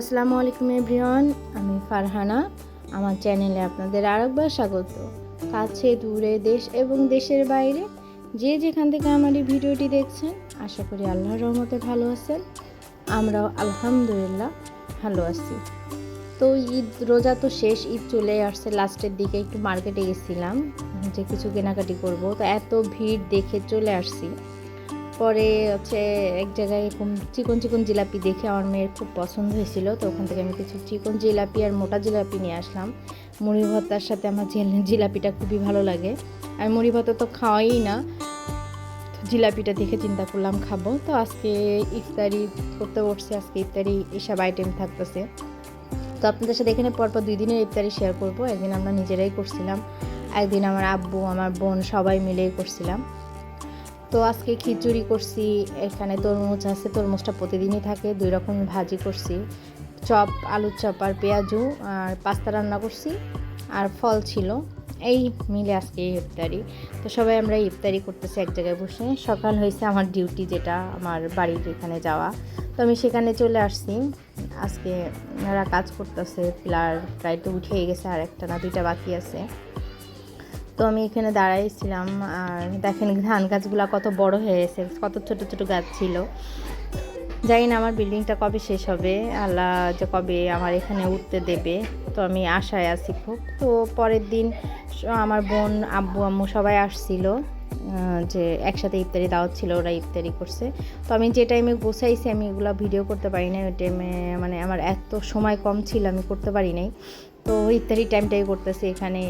আসসালামু আলাইকুম এভরিওয়ান, আমি ফারহানা। আমার চ্যানেলে আপনাদের আরেকবার স্বাগত। কাছে, দূরে, দেশ এবং দেশের বাইরে যে যেখান থেকে আমার এই ভিডিওটি দেখছেন, আশা করি আল্লাহর রহমতে ভালো আছেন। আমরাও আলহামদুলিল্লাহ ভালো আছি। তো ঈদ, রোজা তো শেষ, ঈদ চলে আসছে। লাস্টের দিকে একটু মার্কেটে গেছিলাম, যে কিছু কেনাকাটি করব। তো এত ভিড় দেখে চলে আসছি। পরে হচ্ছে এক জায়গায় এরকম চিকন চিকন জিলাপি দেখে আমার মেয়ের খুব পছন্দ হয়েছিল, তো ওখান থেকে আমি কিছু চিকন জিলাপি আর মোটা জিলাপি নিয়ে আসলাম। মুড়ি ভর্তার সাথে আমার জিলাপিটা খুবই ভালো লাগে। আমি মুড়ি ভর্তা তো খাওয়াই না জিলাপিটা দেখে চিন্তা করলাম খাব। তো আজকে ইফতারি করতে বসছে, আজকে ইফতারি এসব আইটেম থাকতেছে। তো আপনাদের সাথে এখানে পরপর দুই দিনের ইফতারি শেয়ার করব, একদিন আমরা নিজেরাই করছিলাম, একদিন আমার আব্বু, আমার বোন সবাই মিলেই করছিলাম। তো আজকে খিচুড়ি করছি, এখানে তরমুজ আছে, তরমুজটা প্রতিদিনই থাকে, দুই রকম ভাজি করছি। চপ, আলুর চপ আর পেঁয়াজু আর পাস্তা রান্না করছি, আর ফল ছিল। এই মিলে আজকে ইফতারি। তো সবাই আমরা ইফতারি করতেছি এক জায়গায় বসে। সকাল হয়েছে আমার ডিউটি যেটা, আমার বাড়ির এখানে যাওয়া। তো আমি সেখানে চলে আসছি। আজকে ওনারা কাজ করতেছে, পিলার প্রায় তো উঠেই গেছে, আর একটা না দুইটা বাকি আছে। তো আমি এখানে দাঁড়াইছিলাম, আর দেখেন ধান গাছগুলো কত বড় হয়ে গেছে, কত ছোট ছোট গাছ ছিল। জানি না আমার বিল্ডিংটা কবে শেষ হবে, আল্লাহ যে কবে আমার এখানে উঠতে দেবে, তো আমি আশায় আছি খুব। তো পরের দিন আমার বোন, আব্বু, আম্মু সবাই আসছিল। যে একসাথে ইফতারি, দাওয়াত ছিল, ওরা ইফতারি করছে। তো আমি যে টাইমে বসাইছি আমি এগুলো ভিডিও করতে পারি না ওই টাইমে মানে আমার এত সময় কম ছিল, আমি করতে পারি নাই। তো ইত্যাদি টাইমটাই করতেছি। এখানে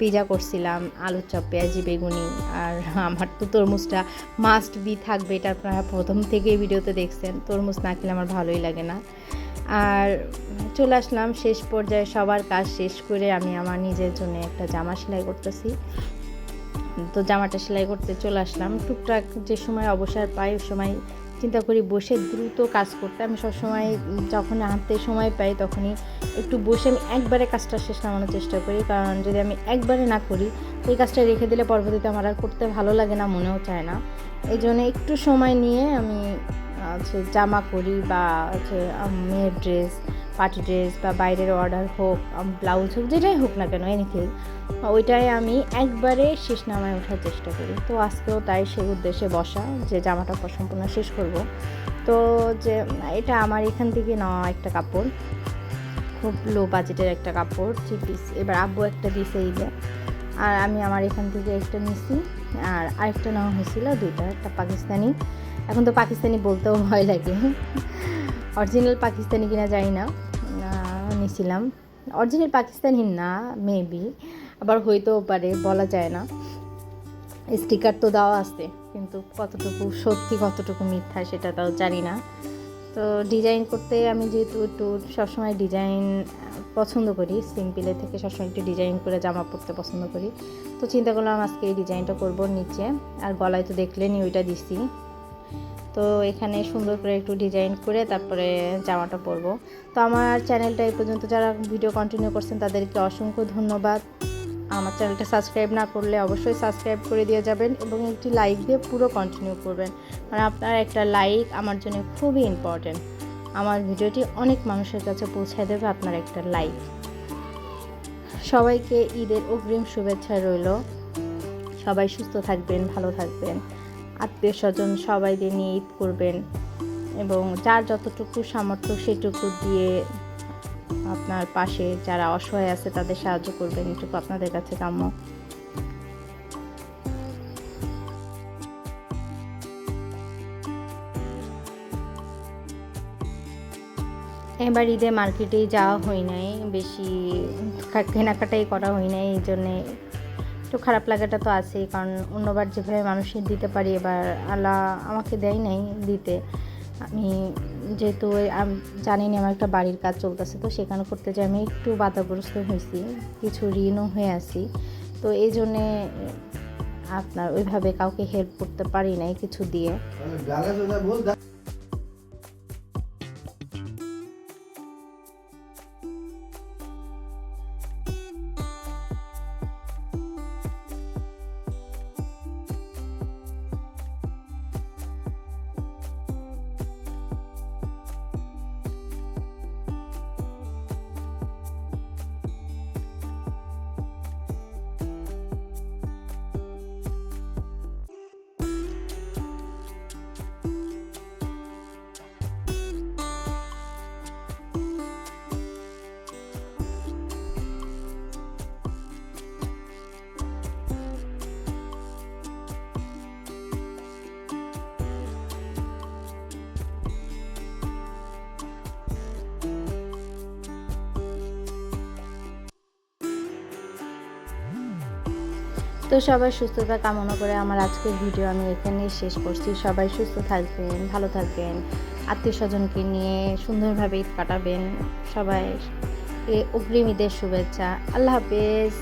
পিজা করছিলাম, আলুর চপ, পেঁয়াজি, বেগুনি আর আমার তো তরমুজটা মাস্ট বি থাকবে। এটা আপনারা প্রথম থেকেই ভিডিওতে দেখছেন। তরমুজ না খেলে আমার ভালোই লাগে না। আর চলে আসলাম। শেষ পর্যায়ে সবার কাজ শেষ করে আমি আমার নিজের জন্য একটা জামা সেলাই করতেছি। তো জামাটা সেলাই করতে চলে আসলাম। টুকটাক যে সময় অবসর পাই, ওই সময় চিন্তা করি বসে দ্রুত কাজ করতে। আমি সবসময় যখন হাতে সময় পাই, তখনই একটু বসে আমি একবারে কাজটা শেষ নামানোর চেষ্টা করি। কারণ যদি আমি একবারে না করি, এই কাজটা রেখে দিলে পরবর্তীতে আমার আর করতে ভালো লাগে না, মনেও চায় না। এই জন্য একটু সময় নিয়ে আমি হচ্ছে জামা করি বা হচ্ছে মেয়ের ড্রেস পার্টি ড্রেস বা বাইরের অর্ডার হোক ব্লাউজ হোক, যেটাই হোক না কেন এনিথিং ওইটাই আমি একবারে শেষ নামায় ওঠার চেষ্টা করি। তো আজকেও তাই সেই উদ্দেশ্যে বসা, যে জামাটা সম্পূর্ণ শেষ করব। তো যে, এটা আমার এখান থেকে নেওয়া একটা কাপড়, খুব লো বাজেটের একটা কাপড় থ্রি পিস এবার আব্বু একটা দিছে ঈদে আর আমি আমার এখান থেকে একটা নিছি, আর আরেকটা নেওয়া হয়েছিল দুইটা, একটা পাকিস্তানি। এখন তো পাকিস্তানি বলতেও ভয় লাগে অরিজিনাল পাকিস্তানি কিনা জানি না। আহ, নিছিলাম অরিজিনাল পাকিস্তানি না মেবি আবার হইতেও পারে বলা যায় না। স্টিকার তো দেওয়া আছে কিন্তু কতটুকু সত্যি কতটুকু মিথ্যা সেটা তাও জানি না। তো ডিজাইন করতে আমি যেহেতু একটু সবসময় ডিজাইন পছন্দ করি সিম্পলের থেকে সবসময় একটু ডিজাইন করে জামা পরতে পছন্দ করি। তো চিন্তা করলাম আজকে এই ডিজাইনটা করব নিচে আর গলায় তো দেখলেনি ওইটা দিছি। তো এখানে সুন্দর করে একটু ডিজাইন করে তারপরে জামাটা পরবো। তো আমার চ্যানেলটা এই পর্যন্ত, যারা ভিডিও কন্টিনিউ করছেন, তাদেরকে অসংখ্য ধন্যবাদ। আমার চ্যানেলটা সাবস্ক্রাইব না করলে অবশ্যই সাবস্ক্রাইব করে দিয়ে যাবেন এবং একটি লাইক দিয়ে পুরো কন্টিনিউ করবেন। মানে আপনার একটা লাইক আমার জন্য খুবই ইম্পর্ট্যান্ট আমার ভিডিওটি অনেক মানুষের কাছে পৌঁছে দেবে আপনার একটা লাইক সবাইকে ঈদের অগ্রিম শুভেচ্ছা রইল। সবাই সুস্থ থাকবেন, ভালো থাকবেন। আত্মীয় স্বজন সবাইদের নিয়ে ঈদ করবেন এবং যার যতটুকু সামর্থ্য সেটুকু দিয়ে আপনার পাশে যারা অসহায় আছে তাদের সাহায্য করবেন, এটুকু আপনাদের কাছে কাম্য। এবার ঈদে মার্কেটেই যাওয়া হয় নাই, বেশি কেনাকাটাই করা হয় নাই, এই জন্যে একটু খারাপ লাগাটা তো আছেই, কারণ অন্যবার যেভাবে মানুষের দিতে পারি, এবার আল্লাহ আমাকে দেয় নাই দিতে। আমি যেহেতু জানি না আমার একটা বাড়ির কাজ চলতেছে, তো সেখানে করতে যাই আমি একটু বাধাগ্রস্ত হয়েছি, কিছু ঋণও হয়ে আছি। তো এই জন্যে আপনার ওইভাবে কাউকে হেল্প করতে পারি নাই কিছু দিয়ে। তো সবাই সুস্থতা কামনা করে আমার আজকের ভিডিও আমি এখানে শেষ করছি। সবাই সুস্থ থাকবেন, ভালো থাকবেন, আত্মীয় স্বজনকে নিয়ে সুন্দরভাবে ঈদ কাটাবেন। সবাই অগ্রিম ঈদের শুভেচ্ছা। আল্লাহ হাফেজ।